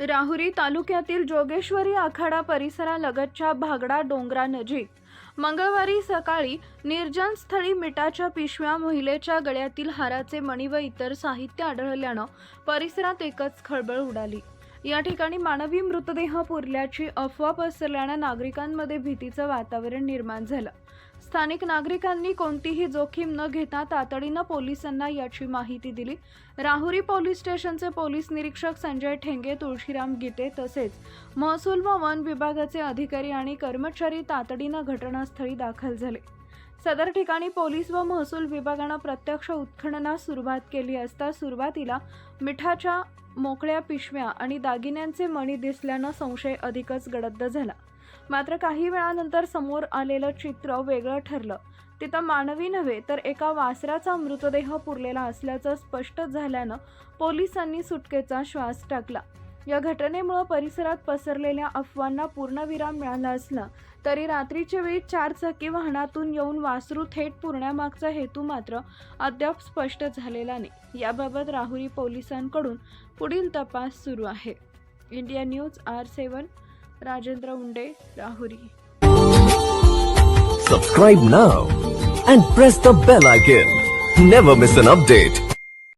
राहुरी तालुक्यातील जोगेश्वरी आखाडा परिसरालगतच्या भागडा डोंगरानजीक. मंगळवारी सकाळी निर्जन स्थळी मिठाच्या पिशव्या महिलेच्या गळ्यातील हाराचे मणी व इतर साहित्य आढळल्यानं परिसरात एकच खळबळ उडाली. या ठिकाणी मानवी मृतदेह पुरल्याची अफवा पसरल्यानं नागरिकांमध्ये भीतीचं वातावरण निर्माण झालं. स्थानिक नागरिकांनी कोणतीही जोखीम न घेता तातडीनं पोलिसांना याची माहिती दिली. राहुरी पोलीस स्टेशनचे पोलीस निरीक्षक संजय ठेंगे तुळशीराम गीते तसेच महसूल व वन विभागाचे अधिकारी आणि कर्मचारी तातडीनं घटनास्थळी दाखल झाले. सदर ठिकाणी पोलीस व महसूल विभागानं प्रत्यक्ष उत्खननास सुरुवात केली असता सुरुवातीला मिठाच्या मोकळ्या पिशव्या आणि दागिन्यांचे मणी दिसल्यानं संशय अधिकच गडद्द झाला. मात्र काही वेळानंतर समोर आलेलं चित्र वेगळं ठरलं. तिथं मानवी नव्हे तर एका वासराचा मृतदेह पुरलेला असल्याचं स्पष्ट झाल्यानं पोलिसांनी सुटकेचा श्वास टाकला. या घटनेमुळे परिसरात पसरलेल्या अफवांना पूर्णविराम मिळाला असला तरी रात्रीच्या वेळी चारचाकी वाहनातून येऊन वासरू थेट पुरण्यामागचा हेतू मात्र अद्याप स्पष्ट झालेला नाही. याबाबत राहुरी पोलिसांकडून पुढील तपास सुरू आहे. India News R seven Rajendra Unde Rahuri Subscribe now and press the bell icon. Never miss an update.